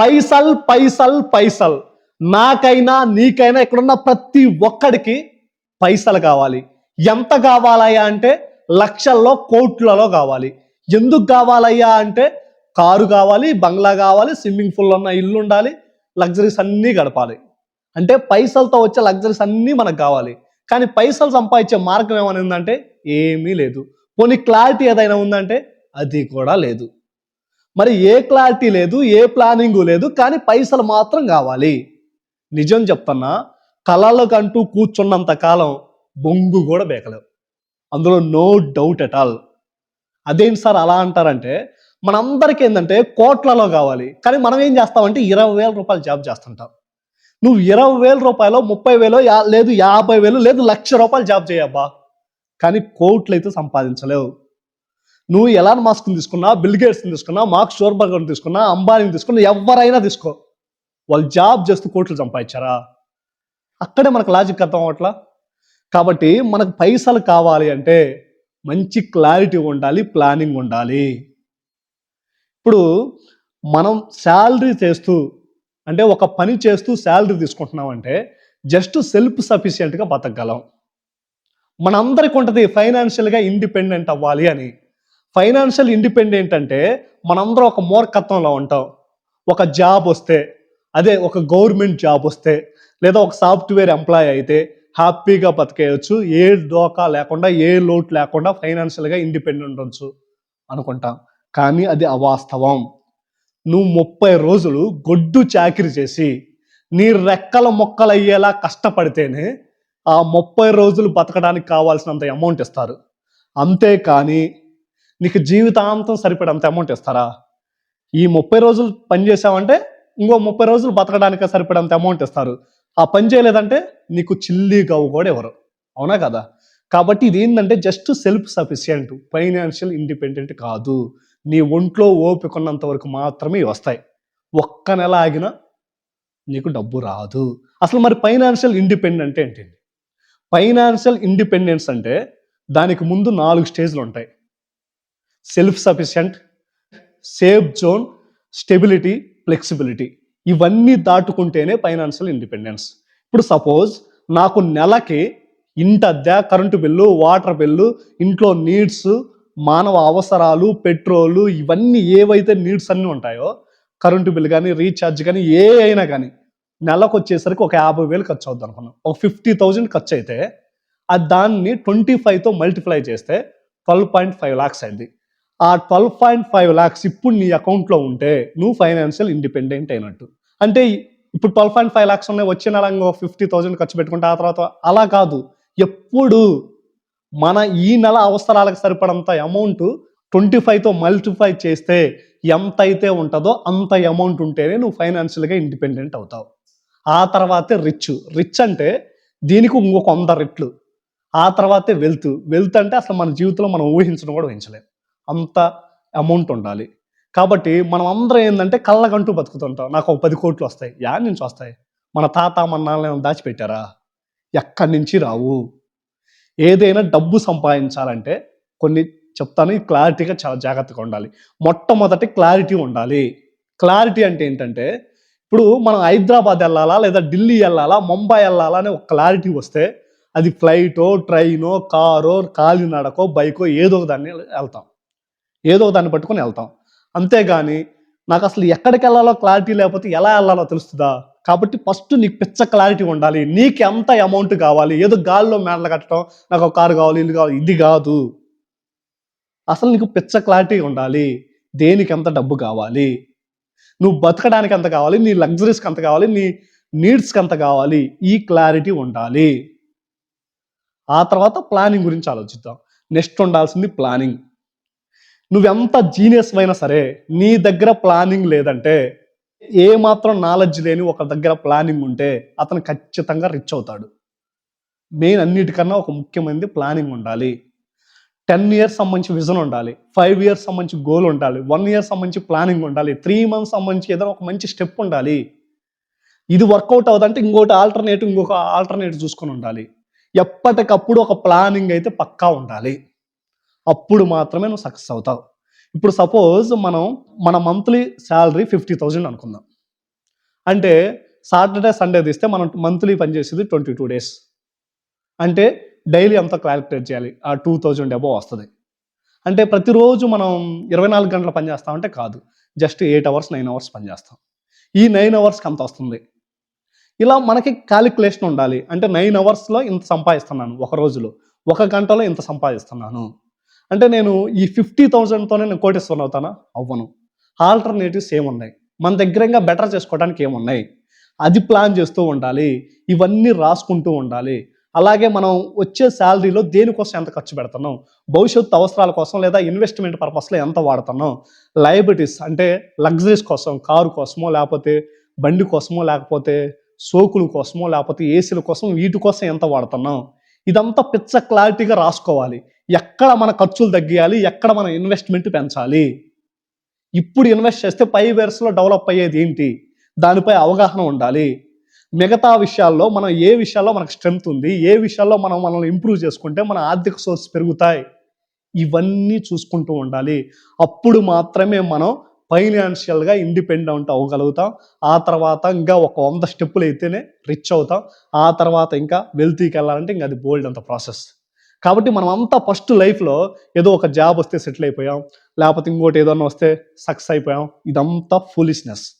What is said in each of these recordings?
పైసల్ పైసల్ పైసల్. నాకైనా నీకైనా ఇక్కడున్న ప్రతి ఒక్కడికి పైసలు కావాలి. ఎంత కావాలయ్యా అంటే లక్షల్లో కోట్లలో కావాలి. ఎందుకు కావాలయ్యా అంటే కారు కావాలి బంగ్లా కావాలి స్విమ్మింగ్ పూల్ ఉన్న ఇల్లు ఉండాలి లగ్జరీస్ అన్నీ గడపాలి. అంటే పైసలతో వచ్చే లగ్జరీస్ అన్నీ మనకు కావాలి. కానీ పైసలు సంపాదించే మార్గం ఏమైనా ఉందంటే ఏమీ లేదు. పోనీ క్లారిటీ ఏదైనా ఉందంటే అది కూడా లేదు. మరి ఏ క్లారిటీ లేదు ఏ ప్లానింగ్ లేదు కానీ పైసలు మాత్రం కావాలి. నిజం చెప్తున్నా కళలకంటూ కూర్చున్నంత కాలం బొంగు కూడా బేకలేవు. అందులో నో డౌట్ ఎట్ ఆల్. అదేంటి సార్ అలా అంటారంటే మనందరికీ ఏంటంటే కోట్లలో కావాలి కానీ మనం ఏం చేస్తామంటే ఇరవై వేల రూపాయలు జాబ్ చేస్తుంటాం. నువ్వు ఇరవై వేల రూపాయలు ముప్పై వేలు లేదు యాభై వేలు లేదు లక్ష రూపాయలు జాబ్ చేయబ్బా. కానీ కోట్లు అయితే సంపాదించలేవు. నువ్వు ఎలాన్ మాస్క్ని తీసుకున్నా బిల్ గేట్స్ని తీసుకున్నా మార్క్ షోర్బర్గర్ని తీసుకున్నా అంబానీని తీసుకున్నా ఎవరైనా తీసుకో. వాళ్ళు జాబ్ చేస్తూ కోట్లు సంపాదించారా? అక్కడే మనకు లాజిక్ అర్థం అవట్లా కాబట్టి మనకు పైసలు కావాలి అంటే మంచి క్లారిటీ ఉండాలి ప్లానింగ్ ఉండాలి. ఇప్పుడు మనం శాలరీ చేస్తూ అంటే ఒక పని చేస్తూ శాలరీ తీసుకుంటున్నాం అంటే జస్ట్ సెల్ఫ్ సఫిషియెంట్గా బతకగలం. మనందరికి ఉంటుంది ఫైనాన్షియల్గా ఇండిపెండెంట్ అవ్వాలి అని. ఫైనాన్షియల్ ఇండిపెండెంట్ అంటే మనందరం ఒక మూర్ఖత్వంలో ఉంటాం. ఒక జాబ్ వస్తే అదే ఒక గవర్నమెంట్ జాబ్ వస్తే లేదా ఒక సాఫ్ట్వేర్ ఎంప్లాయ్ అయితే హ్యాపీగా బతికేయచ్చు ఏ డోకా లేకుండా ఏ లోటు లేకుండా ఫైనాన్షియల్గా ఇండిపెండెంట్ ఉండొచ్చు అనుకుంటాం. కానీ అది అవాస్తవం. నువ్వు ముప్పై రోజులు గొడ్డు చాకరీ చేసి నీ రెక్కల మొక్కలు అయ్యేలా కష్టపడితేనే ఆ ముప్పై రోజులు బతకడానికి కావాల్సినంత అమౌంట్ ఇస్తారు. అంతేకాని నీకు జీవితాంతం సరిపడంత అమౌంట్ ఇస్తారా? ఈ ముప్పై రోజులు పని చేసావంటే ఇంకో ముప్పై రోజులు బతకడానికి సరిపడంత అమౌంట్ ఇస్తారు. ఆ పని చేయలేదంటే నీకు చిల్లి గవ్వు కూడా ఎవరు అవునా కదా? కాబట్టి ఇది ఏంటంటే just self sufficient financial independent కాదు. నీ ఒంట్లో ఓపిక ఉన్నంత వరకు మాత్రమే వస్తాయి. ఒక్క నెల ఆగినా నీకు డబ్బు రాదు. అసలు మరి ఫైనాన్షియల్ ఇండిపెండెంట్ ఏంటండి ఫైనాన్షియల్ ఇండిపెండెన్స్ అంటే దానికి ముందు నాలుగు స్టేజ్లు ఉంటాయి. Self sufficient safe zone stability flexibility ఇవన్నీ దాటుకుంటేనే ఫైనాన్షియల్ ఇండిపెండెన్స్ ఇప్పుడు సపోజ్ నాకు నెలకి ఇంటి అద్దె కరెంటు బిల్లు వాటర్ బిల్లు ఇంట్లో నీడ్స్ మానవ అవసరాలు పెట్రోలు ఇవన్నీ ఏవైతే నీడ్స్ అన్నీ ఉంటాయో కరెంటు బిల్ కానీ రీఛార్జ్ కానీ ఏ అయినా కానీ నెలకు వచ్చేసరికి ఒక యాభై వేలు ఖర్చు అవుద్ది అనుకున్నాం. ఒక ఫిఫ్టీ థౌజండ్ ఖర్చు అయితే ఆ దాన్ని ట్వంటీ ఫైవ్తో మల్టిప్లై చేస్తే ట్వెల్వ్ పాయింట్ ఫైవ్ ల్యాక్స్ అయింది. ఆ ట్వెల్వ్ పాయింట్ ఫైవ్ ల్యాక్స్ ఇప్పుడు నీ అకౌంట్లో ఉంటే నువ్వు ఫైనాన్షియల్ ఇండిపెండెంట్ అయినట్టు. అంటే ఇప్పుడు ట్వెల్వ్ పాయింట్ ఫైవ్ ల్యాక్స్ ఉన్నాయి వచ్చే నెల ఇంకో ఫిఫ్టీ థౌజండ్ ఖర్చు పెట్టుకుంటే ఆ తర్వాత అలా కాదు. ఎప్పుడు మన ఈ నెల అవసరాలకు సరిపడంత అమౌంట్ ట్వంటీ ఫైవ్తో మల్టిఫై చేస్తే ఎంత అయితే ఉంటుందో అంత అమౌంట్ ఉంటేనే నువ్వు ఫైనాన్షియల్గా ఇండిపెండెంట్ అవుతావు. ఆ తర్వాతే రిచ్. రిచ్ అంటే దీనికి ఇంకొక వంద రెట్లు. ఆ తర్వాతే వెల్త్. వెల్త్ అంటే అసలు మన జీవితంలో మనం ఊహించడం కూడా ఊహించలేం. అంత అమౌంట్ ఉండాలి. కాబట్టి మనం అందరం ఏంటంటే కళ్ళకంటూ బతుకుతుంటాం. నాకు ఒక పది కోట్లు వస్తాయి. యా నుంచి వస్తాయి మన తాత మన నాన్న దాచిపెట్టారా? ఎక్కడి నుంచి రావు? ఏదైనా డబ్బు సంపాదించాలంటే కొన్ని చెప్తాను. ఈ క్లారిటీగా చాలా జాగ్రత్తగా ఉండాలి. మొట్టమొదటి క్లారిటీ ఉండాలి. క్లారిటీ అంటే ఏంటంటే ఇప్పుడు మనం హైదరాబాద్ వెళ్ళాలా లేదా ఢిల్లీ వెళ్ళాలా ముంబై వెళ్ళాలా అనే ఒక క్లారిటీ వస్తే అది ఫ్లైటో ట్రైనో కారో కాలినడకో బైకో ఏదో దాన్ని వెళ్తాం. ఏదో దాన్ని పట్టుకొని వెళ్తాం. అంతేగాని నాకు అసలు ఎక్కడికి వెళ్ళాలో క్లారిటీ లేకపోతే ఎలా వెళ్ళాలో తెలుస్తుందా? కాబట్టి ఫస్ట్ నీకు పిచ్చ క్లారిటీ ఉండాలి. నీకు ఎంత అమౌంట్ కావాలి? ఏదో గాల్లో మేడలు కట్టడం నాకు ఒక కారు కావాలి ఇల్లు కావాలి ఇది కాదు. అసలు నీకు పిచ్చ క్లారిటీ ఉండాలి. దేనికి ఎంత డబ్బు కావాలి? నువ్వు బతకడానికి ఎంత కావాలి? నీ లగ్జరీస్కి ఎంత కావాలి? నీ నీడ్స్కి ఎంత కావాలి? ఈ క్లారిటీ ఉండాలి. ఆ తర్వాత ప్లానింగ్ గురించి ఆలోచిద్దాం. నెక్స్ట్ ఉండాల్సింది ప్లానింగ్. నువ్వెంత జీనియస్ అయినా సరే నీ దగ్గర ప్లానింగ్ లేదంటే ఏ మాత్రం నాలెడ్జ్ లేని ఒక దగ్గర ప్లానింగ్ ఉంటే అతను ఖచ్చితంగా రిచ్ అవుతాడు. మెయిన్ అన్నిటికన్నా ఒక ముఖ్యమైనది ప్లానింగ్ ఉండాలి. టెన్ ఇయర్స్ సంబంధించి విజన్ ఉండాలి. ఫైవ్ ఇయర్స్ సంబంధించి గోల్ ఉండాలి. వన్ ఇయర్ సంబంధించి ప్లానింగ్ ఉండాలి. త్రీ మంత్స్ సంబంధించి ఏదైనా ఒక మంచి స్టెప్ ఉండాలి. ఇది వర్కౌట్ అవుతుందంటే ఇంకోటి ఆల్టర్నేటివ్ ఇంకొక ఆల్టర్నేటివ్ చూసుకొని ఉండాలి. ఎప్పటికప్పుడు ఒక ప్లానింగ్ అయితే పక్కా ఉండాలి. అప్పుడు మాత్రమే నువ్వు సక్సెస్ అవుతావు. ఇప్పుడు సపోజ్ మనం మన మంత్లీ శాలరీ ఫిఫ్టీ థౌజండ్ అనుకుందాం. అంటే సాటర్డే సండే తీస్తే మనం మంత్లీ పనిచేసేది ట్వంటీ టూ డేస్ అంటే డైలీ అంతా క్యాలిక్యులేట్ చేయాలి? ఆ టూ థౌజండ్ అబోవ్ వస్తుంది. అంటే ప్రతిరోజు మనం ఇరవై నాలుగు గంటలు పని చేస్తామంటే కాదు. Just eight hours nine hours పనిచేస్తాం ఈ నైన్ అవర్స్కి అంత వస్తుంది. ఇలా మనకి క్యాలిక్యులేషన్ ఉండాలి. అంటే నైన్ అవర్స్లో ఇంత సంపాదిస్తున్నాను ఒక రోజులో. ఒక గంటలో ఇంత సంపాదిస్తున్నాను. అంటే నేను ఈ ఫిఫ్టీ థౌజండ్తోనే నేను కోటేశ్వరం అవుతానా? అవ్వను. ఆల్టర్నేటివ్స్ ఏమున్నాయి? మన దగ్గర ఇంకా బెటర్ చేసుకోవడానికి ఏమున్నాయి? అది ప్లాన్ చేస్తూ ఉండాలి. ఇవన్నీ రాసుకుంటూ ఉండాలి. అలాగే మనం వచ్చే శాలరీలో దేనికోసం ఎంత ఖర్చు పెడుతున్నాం? భవిష్యత్తు అవసరాల కోసం లేదా ఇన్వెస్ట్మెంట్ పర్పస్లో ఎంత వాడుతున్నాం? లయబిలిటీస్ అంటే లగ్జరీస్ కోసం కారు కోసమో లేకపోతే బండి కోసమో లేకపోతే సోకుల కోసమో లేకపోతే ఏసీల కోసం వీటి కోసం ఎంత వాడుతున్నాం? ఇదంతా పిచ్చ క్లారిటీగా రాసుకోవాలి. ఎక్కడ మన ఖర్చులు తగ్గియాలి ఎక్కడ మన ఇన్వెస్ట్మెంట్ పెంచాలి. ఇప్పుడు ఇన్వెస్ట్ చేస్తే ఫైవ్ ఇయర్స్లో డెవలప్ అయ్యేది ఏంటి? దానిపై అవగాహన ఉండాలి. మిగతా విషయాల్లో మనం ఏ విషయాల్లో మనకు స్ట్రెంగ్త్ ఉంది ఏ విషయాల్లో మనం మనల్ని ఇంప్రూవ్ చేసుకుంటే మన ఆర్థిక సోర్స్ పెరుగుతాయి? ఇవన్నీ చూసుకుంటూ ఉండాలి. అప్పుడు మాత్రమే మనం ఫైనాన్షియల్గా ఇండిపెండెంట్ అవ్వగలుగుతాం. ఆ తర్వాత ఇంకా ఒక వంద స్టెప్పులు అయితేనే రిచ్ అవుతాం. ఆ తర్వాత ఇంకా వెల్తీకి వెళ్ళాలంటే ఇంకా అది బోల్డ్ అంత ప్రాసెస్ కాబట్టి మనం అంతా ఫస్ట్ లైఫ్లో ఏదో ఒక జాబ్ వస్తే సెటిల్ అయిపోయాం. లేకపోతే ఇంకోటి ఏదన్నా వస్తే సక్సెస్ అయిపోయాం. ఇదంతా ఫూలిష్నెస్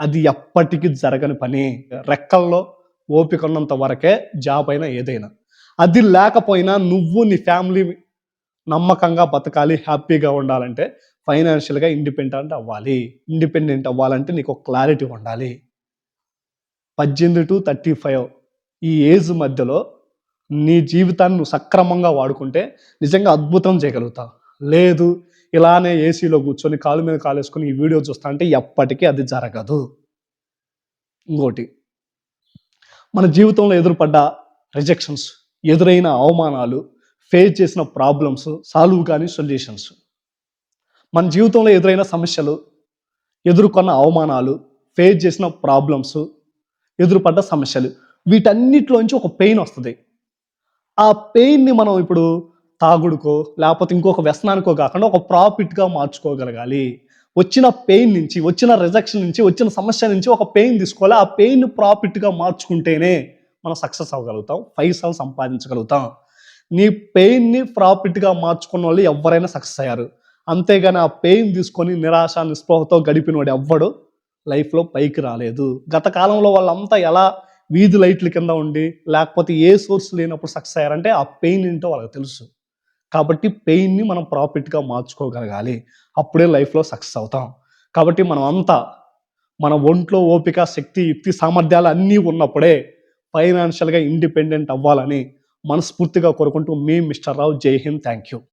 అది ఎప్పటికీ జరగని పని. రెక్కల్లో ఓపిక ఉన్నంత వరకే జాబ్ అయినా ఏదైనా. అది లేకపోయినా నువ్వు నీ ఫ్యామిలీ నమ్మకంగా బతకాలి హ్యాపీగా ఉండాలంటే ఫైనాన్షియల్గా ఇండిపెండెంట్ అవ్వాలి. ఇండిపెండెంట్ అవ్వాలంటే నీకు ఒక క్లారిటీ ఉండాలి. పద్దెనిమిది టు థర్టీ ఫైవ్ ఈ ఏజ్ మధ్యలో నీ జీవితాన్ని నువ్వు సక్రమంగా వాడుకుంటే నిజంగా అద్భుతం చేయగలుగుతావు లేదు ఇలానే ఏసీలో కూర్చొని కాలు మీద కాలేసుకొని ఈ వీడియో చూస్తా అంటే ఎప్పటికీ అది జరగదు. ఇంకోటి మన జీవితంలో ఎదురుపడ్డ రిజెక్షన్స్ ఎదురైన అవమానాలు ఫేస్ చేసిన ప్రాబ్లమ్స్ సాల్వ్ కానీ సొల్యూషన్స్ మన జీవితంలో ఎదురైన సమస్యలు ఎదుర్కొన్న అవమానాలు ఫేస్ చేసిన ప్రాబ్లమ్స్ ఎదురుపడ్డ సమస్యలు వీటన్నిటిలోంచి ఒక పెయిన్ వస్తుంది. ఆ పెయిన్ని మనం ఇప్పుడు తాగుడుకో లేకపోతే ఇంకొక వ్యసనానికో కాకుండా ఒక ప్రాఫిట్గా మార్చుకోగలగాలి. వచ్చిన పెయిన్ నుంచి వచ్చిన రిజెక్షన్ నుంచి వచ్చిన సమస్య నుంచి ఒక పెయిన్ తీసుకోవాలి. ఆ పెయిన్ ప్రాఫిట్గా మార్చుకుంటేనే మనం సక్సెస్ అవ్వగలుగుతాం పైసలు సంపాదించగలుగుతాం. నీ పెయిన్ని ప్రాఫిట్గా మార్చుకున్న వాళ్ళు ఎవరైనా సక్సెస్ అయ్యారు. అంతేగాని ఆ పెయిన్ తీసుకొని నిరాశ నిస్పృహతో గడిపిన వాడు ఎవ్వడు లైఫ్లో పైకి రాలేదు. గత కాలంలో వాళ్ళంతా ఎలా వీధి లైట్ల కింద ఉండి లేకపోతే ఏ సోర్స్ లేనప్పుడు సక్సెస్ అయ్యారంటే ఆ పెయిన్ ఏంటో వాళ్ళకి తెలుసు. కాబట్టి పెయిన్ని మనం ప్రాఫిట్గా మార్చుకోగలగాలి. అప్పుడే లైఫ్లో సక్సెస్ అవుతాం. కాబట్టి మనం అంతా మన ఒంట్లో ఓపిక శక్తి యుక్తి సామర్థ్యాలు అన్నీ ఉన్నప్పుడే ఫైనాన్షియల్గా ఇండిపెండెంట్ అవ్వాలని మనస్ఫూర్తిగా కోరుకుంటూ మీ మిస్టర్ రావు. జై హింద్. Thank you